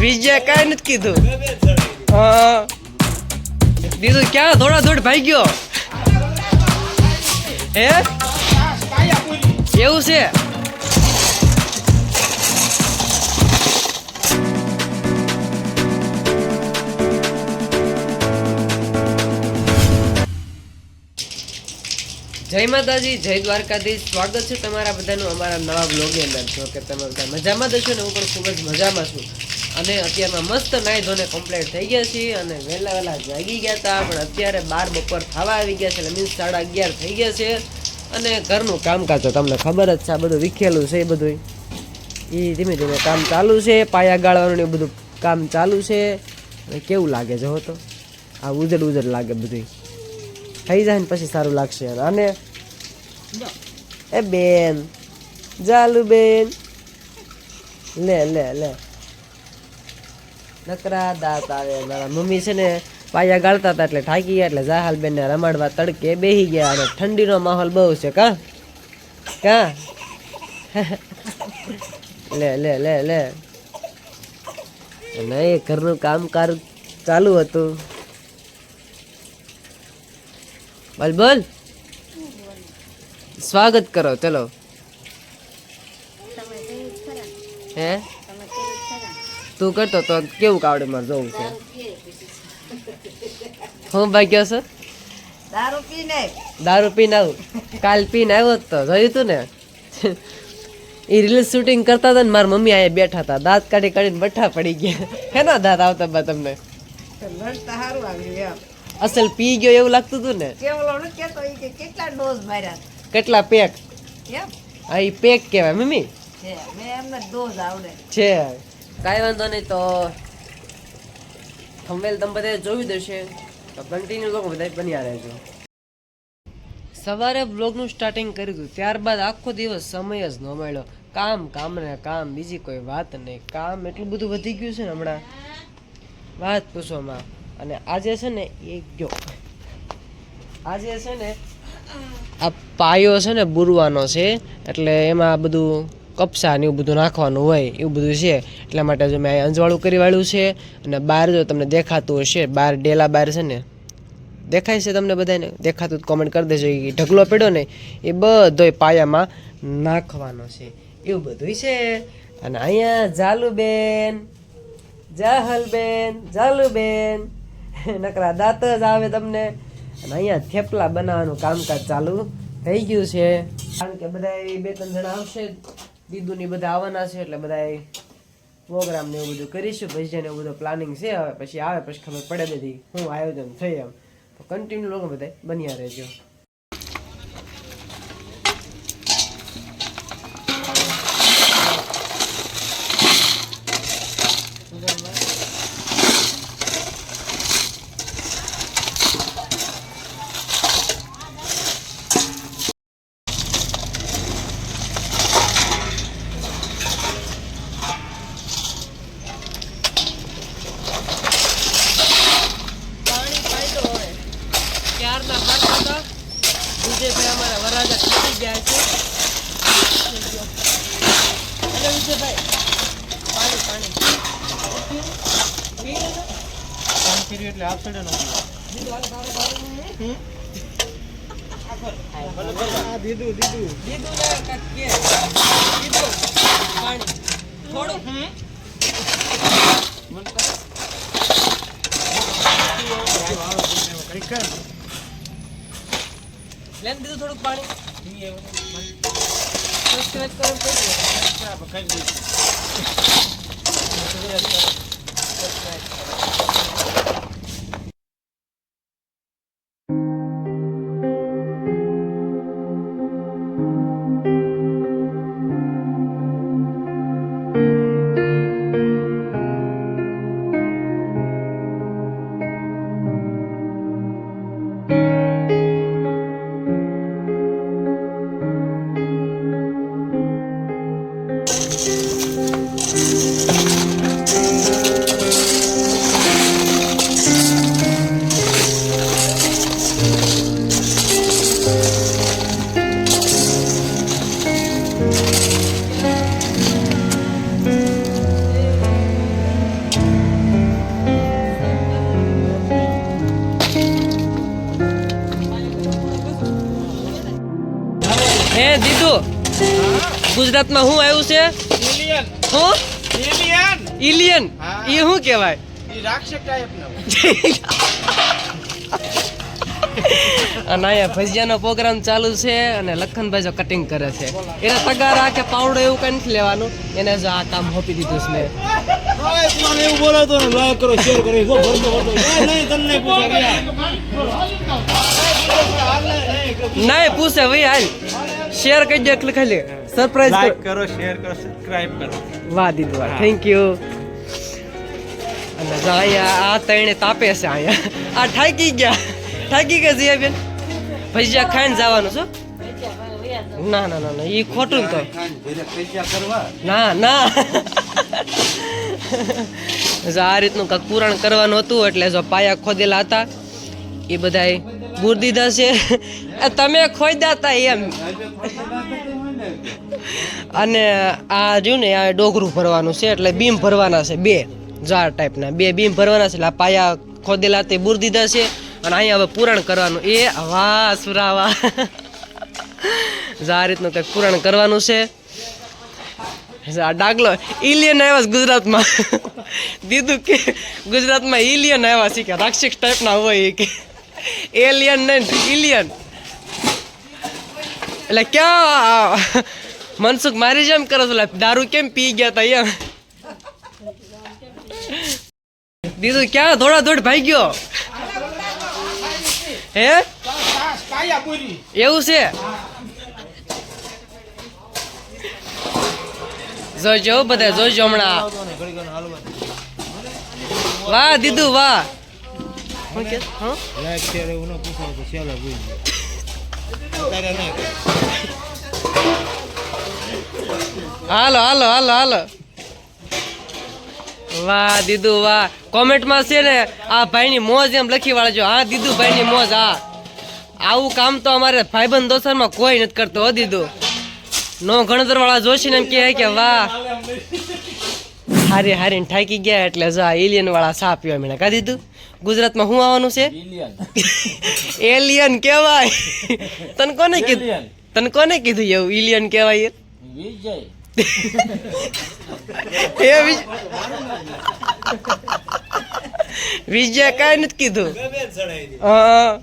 વિજય કાંઈ નથી કીધું. હા. બીજું ક્યાં? થોડા થોડ ભાઈ ગયો હે? એવું છે? જય માતાજી, જય દ્વારકાધીશ. સ્વાગત છે તમારા બધાનું અમારા નવા બ્લોગની અંદર. જો કે તમે બધા મજામાં છો ને, હું પણ ખૂબ જ મજામાં છું. અને અત્યારમાં મસ્ત નાહી ધોને કમ્પ્લીટ થઈ ગયા છીએ અને વહેલા વહેલા જાગી ગયા હતા પણ અત્યારે બાર બપોર થવા આવી ગયા છે એટલે મીન્સ સાડા અગિયાર થઈ ગયા છે. અને ઘરનું કામકાજ તો તમને ખબર જ છે, આ બધું વિખેલું છે એ બધું એ ધીમે ધીમે કામ ચાલુ છે, પાયા ગાળવાનું એ બધું કામ ચાલુ છે. અને કેવું લાગે છે હો તો? આ ઉજળ ઉજળ લાગે બધું થઈ જાય ને પછી સારું લાગશે અને એ બેન જાલુ બેન. લે લે લે. નકરા દાંત આવે. મારા મમ્મી છે ને પાયા ગાળતા હતા એટલે થાકી ગયા એટલે જાહાલ બેન ને રમાડવા તડકે બેહી ગયા અને ઠંડીનો માહોલ બહુ છે કા? કા? લે લે લે લે. અને એ ઘરનું કામકાજ ચાલુ હતું. બોલ બોલ. સ્વાગત કરો ચલો. હે? તું કરતો તો કેવું કાવડે મારે જોવું છે? હું ભાગ્યો છો? દારૂ પીને. દારૂ પીને આવું? કાલ પીને આવ્યો તો જોયું તું ને? એ રીલ્સ શૂટિંગ કરતા હતા ને મારા મમ્મી અહીંયા બેઠા હતા. દાંત કાઢી કાઢીને બઠ્ઠા પડી ગયા. હેના દાંત આવતા બા તમને? અસલ પી ગયો એવું લાગતું હતું ને? કેટલા ડોઝ માર્યા? કેટલા પેક? આ ઈ પેક કહેવાય મમ્મી. છે મેં એમને ડોઝ આવડે. છે. કાંઈ વાંધો નહીં તો થંબેલ તમે બધા જોયું દેશે તો કન્ટિન્યુ લોકો બધા બન્યા રહેજો. સવારે બ્લોગનું સ્ટાર્ટિંગ કર્યું હતું, ત્યારબાદ આખો દિવસ સમય જ ન મળ્યો. કામ કામ ને કામ, બીજી કોઈ વાત નહીં. કામ એટલું બધું વધી ગયું છે ને હમણાં. વાત પૂછવામાં. અને આજે છે ને એ ગયો. આજે છે ને આ પાયો છે ને બુરવાનો છે, એટલે એમાં બધું કપસા ને એવું બધું નાખવાનું હોય, એવું બધું છે. એટલા માટે જો મેં અંજવાળું કરી વાળ્યું છે અને બહાર જો તમને દેખાતું હશે બહાર ડેલા બહાર છે ને, દેખાય છે તમને બધાને દેખાતું કોમેન્ટ કરી દેજો. એ ઢગલો પડ્યો ને, એ બધોય પાયામાં નાખવાનો છે. એવું બધું છે. અને અહીંયા જાલુબેન જાહલબેન જાલુબેન નકરા દાંત જ આવે તમને. અને અહીંયા થેપલા બનાવવાનું કામકાજ ચાલુ થઈ ગયું છે. કારણ કે બધા બે ત્રણ જણા આવશે. દીદુની બધા આવવાના છે એટલે બધા પ્રોગ્રામ ને એવું બધું કરીશું. ભજન એવું બધું પ્લાનિંગ છે, હવે પછી આવે, પછી ખબર પડે બધી. હું આયોજન થઈ એમ તો કન્ટિન્યુ લોકો બધા બન્યા રહેજો પાણી પાડ્યો હવે ક્યારના પાડતા હતા વિજયભાઈ અમારા વરાજા ખરી ગયા છે એટલે વિજયભાઈ પાણી પાણી પી લેજો. દીદું ને કાંઈક કે. દીદું, પાણી. થોડું. લેન દીધું થોડુંક પાણી. સબસ્ક્રાઇબ કરો તો કહી દો. ગુજરાતમાં શું આવ્યું છે? એલિયન ઇલિયન એ શું કહેવાય? રાક્ષસ ટાઈપ અને અહીંયા ભજીયાનો પ્રોગ્રામ ચાલુ છે અને લખનભાઈ જો કટિંગ કરે છે. એને તગારા કે પાવડો એવું કઈ નથી લેવાનું. એને જો આ કામ હોપી દીધું છે મેં. એવું બોલાતો ને લાઈક કરો શેર કરો જો ભરતો ભરતો. નહીં નહીં તમને પૂછે નહીં પૂછે ભાઈ હાલ. શેર કરી દે એટલે ખાલી. સરપ્રાઈઝ લાઈક કરો. શેર કરો સબસ્ક્રાઇબ કરો. વાહ દીદી વાહ. થેન્ક યુ અને અહીંયા આ તણે તાપે છે અહીંયા. આ થાકી ગયા. થાકી ગયા જીયા બેન? ભજીયા ખાઈને જવાનું છો ના ના ના ના એ ખોટું તો. ના ના. જો આ રીતનું કાંઈક પૂરણ કરવાનું હતું એટલે જો પાયા ખોદેલા હતા એ બધાય બૂર દીધા છે. તમે હતા એમ. અને આ રહ્યું ને, આ ડોગરું ભરવાનું છે, એટલે બીમ ભરવાના છે બે ઝાડ ટાઈપના. બે બીમ ભરવાના છે, એટલે આ પાયા ખોદેલા તે બૂર દીધા છે. અને અહીંયા હવે પૂરણ કરવાનું. એ વાહ, સુરાવા. આ રીતનું કંઈક પૂરણ કરવાનું છે. આ ડાગલો ઇલિયન આવ્યા ગુજરાતમાં. દીધું કે ગુજરાતમાં ઇલિયન આવ્યા છે કે રાક્ષિક ટાઈપના હોય કે. એલિયન નહીં ઇલિયન એટલે ક્યાં મનસુખ મારી જેમ કરો છો દારૂ કેમ પી ગયા તા એમ? દીધું ક્યાં થોડા દોડ ભાઈ ગયો? હે? એવું છે? જોજો બધા, જોજો હમણાં. વાહ દીધું વાહ. શું કે હં? લાઈક શેર એવું ન પૂછો તો નહીં હાલો હાલો હાલો હાલો. વાહ, દીદુ, વાહ. કોમેન્ટમાં છે ને, આ ભાઈની મોજ એમ લખી વાળજો. હા, દીદુ ભાઈની મોજ, હા. આવું કામ તો અમારે ભાઈબંધ દોસરમાં કોઈ નથી કરતો, હો, દીદુ. નો ગણતર વાળા જોશી ને એમ કહે કે, વાહ. હારી હારીને ઠાકી ગયા એટલે જો આ એલિયન વાળા સા પીવા મને કા દીધું ગુજરાતમાં શું આવવાનું છે? એલિયન એલિયન કહેવાય. તને કોને કીધું? તને કોને કીધું એવું એલિયન કહેવાય એ? વિજય. એ કાંઈ નથી કીધું. હા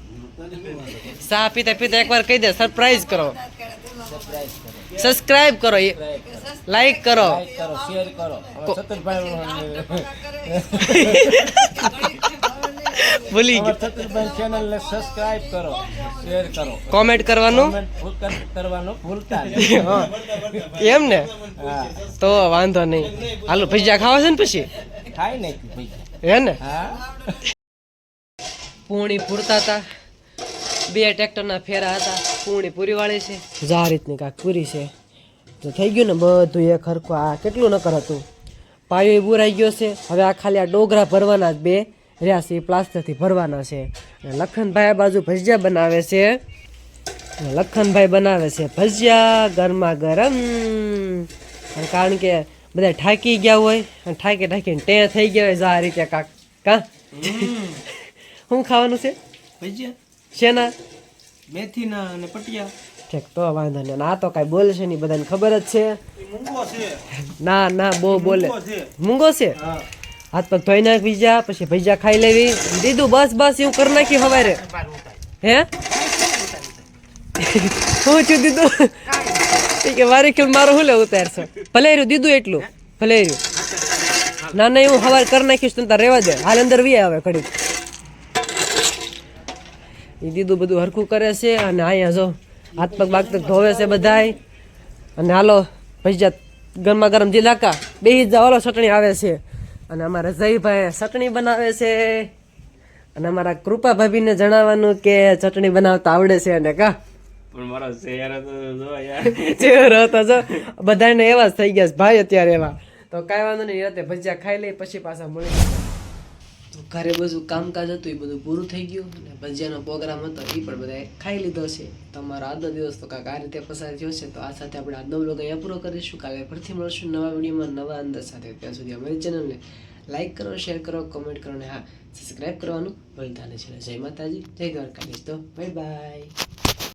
સા પીતા પીતા એકવાર કહી દે સરપ્રાઈઝ કરો. સબસ્ક્રાઇબ કરો લાઈક કરો. કરો શેર કરો. ભૂલી ગયો. ચેનલ ને સબસ્ક્રાઇબ કરો શેર કરો. કોમેન્ટ કરવાનું? કરવાનું ભૂલતા. એમ ને? તો વાંધો નહીં. હાલો ભજીયા ખાવા છે ને પછી? થાય ને હે ને? પૂણી પૂરતા હતા. બે ટ્રેક્ટરના ફેરા હતા. પૂણી પૂરી વાળી છે. જા રીતની કાંક પૂરી છે. તો થઈ ગયું ને બધું એક હરખું. આ કેટલું નકર હતું? પાયો બુરાઈ ગયો છે. હવે આ ખાલી આ ડોગરા ભરવાના જ બે. રહ્યા છે એ પ્લાસ્ટરથી ભરવાના છે. લખનભાઈ આ બાજુ ભજીયા બનાવે છે. લખનભાઈ બનાવે છે ભજીયા ગરમા ગરમ. કારણ કે બધા ઠાકી ગયા હોય અને ઠાકી ઠાકીને ટે થઈ ગયા હોય જા આ રીતે કાક કા? શું ખાવાનું છે? ભજીયા? શેના? મેથીના અને પટિયા. ઠીક તો વાંધો નહીં. આ તો કાંઈ બોલે છે નહીં બધાને ખબર જ છે. ના ના બહુ બોલે. મૂંગો છે? હા. હાથ પગ ધોઈ નાખ બીજા પછી ભૈજા ખાઈ લેવી. દીધું બસ બસ, એવું કરી નાખ્યું હવારે. હે? હું છું દીધું કે વારી ખેલ મારો હું લે ઉતારશો? ભલે દીધું એટલું. ભલે ના ના, એવું હવાર કરી નાખીશ, તને તાર રહેવા દે. હાલ અંદર વી આવે ઘડી એ દીધું બધું હરખું કરે છે અને અહીંયા જો હાથ પગ બાગ તક ધોવે છે બધાય. અને હાલો ભૈજા ગરમા ગરમ જીલાકા. બે જ ઓલો ચટણી આવે છે. અને અમારા જયભાઈ ચટણી બનાવે છે. અને અમારા કૃપા ભાભીને જણાવવાનું કે ચટણી બનાવતા આવડે છે અને કા? પણ મારા ચહેરા તો જો યાર. ચહેરો હતો જો. બધાને એવા જ થઈ ગયા છે ભાઈ અત્યારે એવા. તો કાંઈ વાંધો નહીં રાતે ભજીયા ખાઈ લઈ પછી પાછા મળી ઘરે બધું કામકાજ હતું, એ બધું પૂરું થઈ ગયું. અને ભજીયાનો પ્રોગ્રામ હતો, એ પણ બધાએ ખાઈ લીધો છે. તમારો આજનો દિવસ તો કાંક આ રીતે પસાર થયો છે. તો આ સાથે આપણે આજનો બ્લોગ અહીંયા પૂરો કરીશું. કાલે ફરીથી મળશું નવા વિડીયોમાં, નવા અંદર સાથે. ત્યાં સુધી અમારી ચેનલને લાઈક કરો શેર કરો કોમેન્ટ કરો, અને હા સબસ્ક્રાઈબ કરવાનું ભૂલતા નહીં. જય માતાજી, જય દ્વારકાધીશ. તો બાય બાય